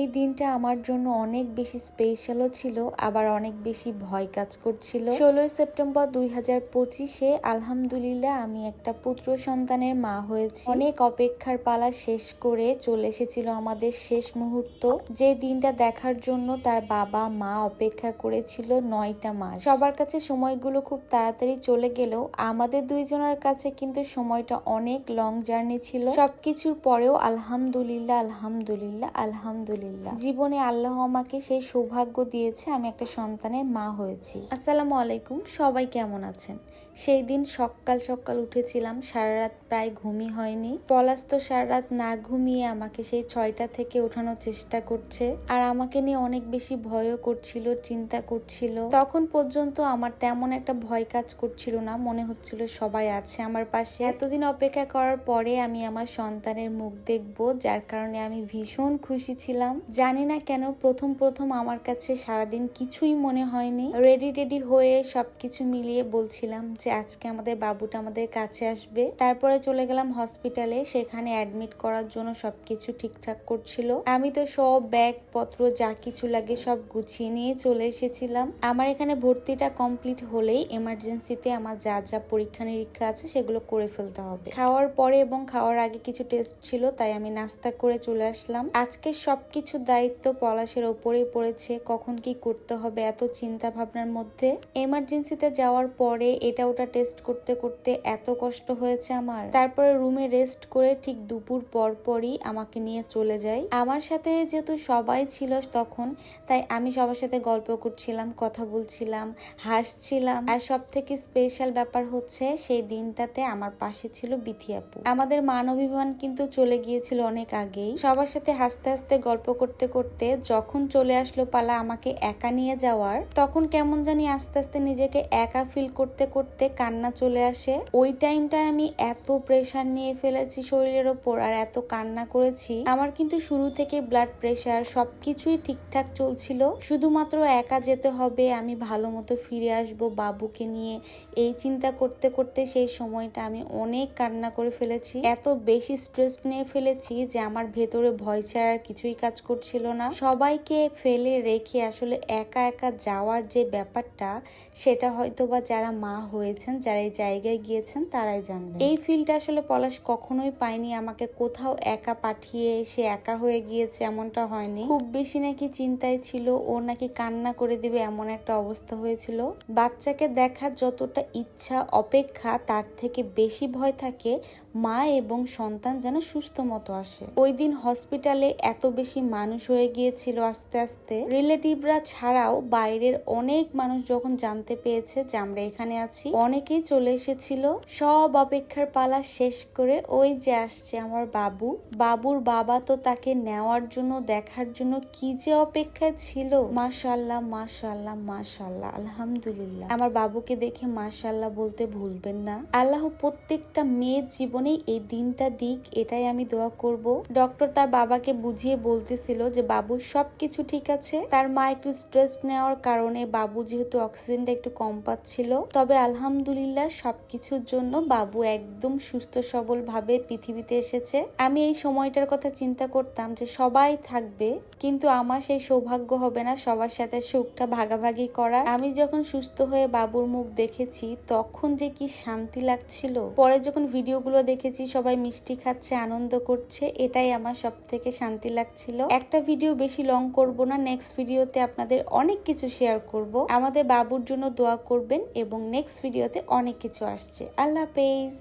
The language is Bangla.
এই দিনটা আমার জন্য অনেক বেশি স্পেশালও ছিল, আবার অনেক বেশি ভয় কাজ করছিল। ষোলোই সেপ্টেম্বর দুই হাজার পঁচিশে আলহামদুলিল্লাহ আমি একটা পুত্র সন্তানের মা হয়েছি। অনেক অপেক্ষার পালা শেষ করে চলে এসেছিল আমাদের শেষ মুহূর্ত। যে দিনটা দেখার জন্য তার বাবা, মা অপেক্ষা করেছিল নয়টা মাস। সবার কাছে সময়গুলো খুব তাড়াতাড়ি চলে গেলেও আমাদের দুইজনের কাছে কিন্তু সময়টা অনেক লং জার্নি ছিল। সবকিছুর পরেও আলহামদুলিল্লাহ আলহামদুলিল্লাহ আলহামদুলিল্লাহ। জীবনে আল্লাহ আমাকে সেই সৌভাগ্য দিয়েছে আমি একটা সন্তানের মা হয়েছি। আসসালামু আলাইকুম সবাই কেমন আছেন? সেই দিন সকাল সকাল উঠেছিলাম সারা রাত প্রায় ঘুমই হয়নি। পলাশ তো সারা রাত না ঘুমিয়ে আমাকে সেই ছয়টা থেকে ওঠানোর চেষ্টা করছে আর আমাকে নিয়ে অনেক বেশি ভয়ও করছিল চিন্তা করছিল। তখন পর্যন্ত আমার তেমন একটা ভয় কাজ করছিল না মনে হচ্ছিল সবাই আছে আমার পাশে। এতদিন অপেক্ষা করার পরে আমি আমার সন্তানের মুখ দেখব যার কারণে আমি ভীষণ খুশি ছিলাম। জানি না কেন প্রথম প্রথম আমার কাছে সারাদিন কিছুই মনে হয়নি। রেডি রেডি হয়ে সবকিছু মিলিয়ে বলছিলাম যে আজকে আমাদের বাবুটা আমাদের কাছে আসবে। তারপরে চলে গেলাম হসপিটালে সেখানে অ্যাডমিট করার জন্য সবকিছু ঠিকঠাক করছিল। আমি তো সব ব্যাগ পত্র যা কিছু লাগে সব গুছিয়ে নিয়ে চলে এসেছিলাম। আমার এখানে ভর্তিটা কমপ্লিট হলেই এমার্জেন্সিতে আমার যা যা পরীক্ষা নিরীক্ষা আছে সেগুলো করে ফেলতে হবে। খাওয়ার পরে এবং খাওয়ার আগে কিছু টেস্ট ছিল, তাই আমি নাস্তা করে চলে আসলাম। আজকে সবকিছু দায়িত্ব পলাশের ওপরেই পড়েছে, কখন কি করতে হবে এত চিন্তা ভাবনার মধ্যে? এমার্জেন্সিতে যাওয়ার পরে এটা ওটা টেস্ট করতে করতে এত কষ্ট হয়েছে আমার। তারপরে রুমে রেস্ট করে ঠিক দুপুর পর পরই আমাকে নিয়ে চলে যায় আমার সাথে যেহেতু সবাই ছিল তখন, তাই আমি সবার সাথে গল্প করছিলাম, কথা বলছিলাম, হাসছিলাম। আর সব থেকে স্পেশাল ব্যাপার হচ্ছে সেই দিনটাতে আমার পাশে ছিল বিথি আপু। আমাদের মান অভিমান কিন্তু চলে গিয়েছিল অনেক আগেই। সবার সাথে হাসতে হাসতে গল্প করতে করতে যখন চলে আসলো পালা আমাকে একা নিয়ে যাওয়ার, তখন কেমন জানি আস্তে আস্তে নিজেকে একা ফিল করতে করতে কান্না চলে আসে। ওই টাইমটায় আমি এত প্রেশার নিয়ে ফেলেছি শরীরের ওপর আর এত কান্না করেছি। আমার কিন্তু শুরু থেকে ব্লাড প্রেশার সবকিছুই ঠিকঠাক চলছিল। শুধুমাত্র একা যেতে হবে, আমি ভালো মতো ফিরে আসব বাবুকে নিয়ে। এই চিন্তা করতে করতে সেই সময়টা আমি অনেক কান্না করে ফেলেছি। এত বেশি স্ট্রেস নিয়ে ফেলেছি যে আমার ভেতরে ভয় ছাড়ার কিছুই কাজ করছিল না। সবাইকে ফেলে রেখে আসলে একা একা যাওয়ার যে ব্যাপারটা, সেটা হয়তো বা যারা মা হয়েছেন, যারা এই জায়গায় গিয়েছেন, তারাই জানবে এই ফিলটা আসলে পলাশ কখনোই পায়নি। আমাকে কোথাও একা পাঠিয়ে সে একা হয়ে গিয়েছে এমনটা হয়নি। খুব বেশি নাকি চিন্তায় ছিল, ও নাকি কান্না করে দিবে এমন একটা অবস্থা হয়েছিল। বাচ্চাকে দেখার যতটা ইচ্ছা, অপেক্ষা, তার থেকে বেশি ভয় থাকে মা এবং সন্তান যেন সুস্থ মতো আসে। ওই দিন হসপিটালে এত বেশি মানুষ হয়ে গিয়েছিল আস্তে আস্তে। রিলেটিভরা ছাড়াও বাইরের অনেক মানুষ যখন জানতে পেয়েছে যে আমরা এখানে আছি, অনেকেই চলে এসেছিল। সব অপেক্ষার পালা শেষ করে ওই যে আসছে আমার বাবু। বাবুর বাবা তো তাকে নেওয়ার জন্য, দেখার জন্য কি যে অপেক্ষা ছিল। মাশাল্লাহ মাশাল্লাহ মাশাল্লাহ আলহামদুলিল্লাহ। আমার বাবুকে দেখে মাশাল্লাহ বলতে ভুলবেন না। আল্লাহ প্রত্যেকটা মেয়ের জীবনে এই দিনটা দিক, এটাই আমি দোয়া করব। ডক্টর তার বাবাকে বুঝিয়ে বলতেছিল যে, বাবু, সবকিছু ঠিক আছে। তার মা একটু স্ট্রেস নেওয়ার কারণে বাবু যেহেতু অক্সিজেনটা একটু কম পাচ্ছিল। তবে আলহামদুলিল্লাহ সবকিছুর জন্য বাবু একদম সুস্থ সবল ভাবে পৃথিবীতে এসেছে। আমি এই সময়টার কথা চিন্তা করতাম যে, সবাই থাকবে, কিন্তু আমার সেই সৌভাগ্য হবে না সবার সাথে সুখটা ভাগাভাগি করা আমি যখন সুস্থ হয়ে বাবুর মুখ দেখেছি, তখন যে কি শান্তি লাগছিল। পরে যখন ভিডিওগুলো দেখেছি, সবাই মিষ্টি খাচ্ছে, আনন্দ করছে, এটাই আমার সব থেকে শান্তি লাগছিল। একটা ভিডিও বেশি লং করব না নেক্সট ভিডিওতে আপনাদের অনেক কিছু শেয়ার করব। আমাদের বাবুর জন্য দোয়া করবেন এবং নেক্সট ভিডিওতে অনেক কিছু আসছে। আল্লাহ হাফেজ।